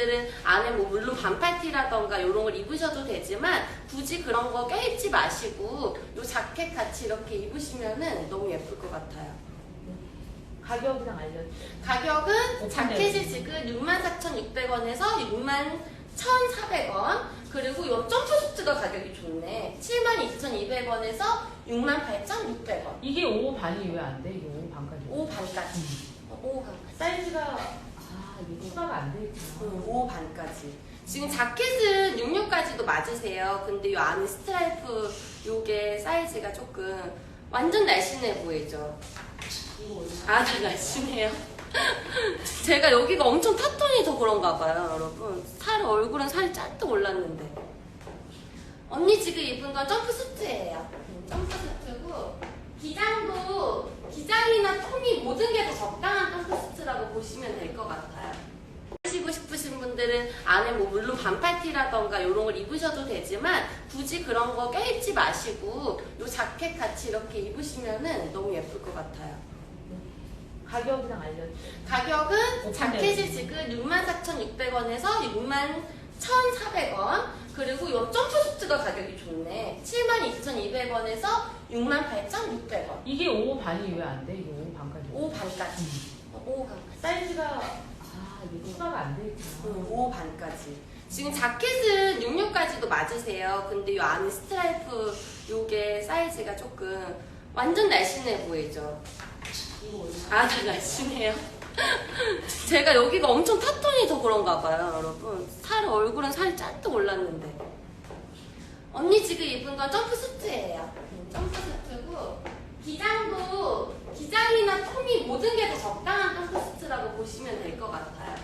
분들은 안에 뭐 물론 반팔티라던가 이런 걸 입으셔도 되지만 굳이 그런 거 껴입지 마시고 요 자켓 같이 이렇게 입으시면은 너무 예쁠 것 같아요. 가격이랑 알려주세요. 가격은 오픈되어 자켓이 지금 64,600원에서 61,400원 그리고 요 점프 수트가 가격이 좋네 72,200원에서 68,600원 이게 5 반이 왜 안 돼? 이게 5 반까지. 5 반까지 어, 5 반까지 사이즈가 아, 이게 추가가 안. 응, 5 반까지 지금 자켓은 66까지도 맞으세요 근데 요 안에 스트라이프 요게 사이즈가 조금 완전 날씬해 보이죠 얼마? 아주 날씬해요. 제가 여기가 엄청 탑톤이 더 그런가 봐요, 여러분. 살, 얼굴은 살이 짠뜩 올랐는데. 언니 지금 입은 건 점프수트예요. 점프수트고, 기장도, 기장이나 톤이 모든 게 다 적당한 점프수트라고 보시면 될 것 같아요. 분들은 안에 뭐 물론 반팔티라던가 이런 걸 입으셔도 되지만 굳이 그런 거 껴입지 마시고 요 자켓 같이 이렇게 입으시면은 너무 예쁠 것 같아요. 가격이랑 알려주세요. 가격은 오픈되어 자켓이 지금 64,600원에서 61,400원 그리고 요 점프 수트가 가격이 좋네 72,200원에서 68,600원 이게 5 반이 왜 안 돼? 이게 5 반까지. 5 반까지 어, 5 반까지 사이즈가 추가가 안 돼 있구나. 응, 5 반까지 지금 자켓은 66까지도 맞으세요 근데 요 안에 스트라이프 요게 사이즈가 조금 완전 날씬해 보이죠? 아주 날씬해요. 제가 여기가 엄청 탑톤이 더 그런가 봐요, 여러분. 살, 얼굴은 살이 짠뜩 올랐는데. 언니 지금 입은 건 점프수트예요. 점프수트고, 기장도, 기장이나 톤이 모든 게 다 적당한 점프수트라고 보시면 될 것 같아요.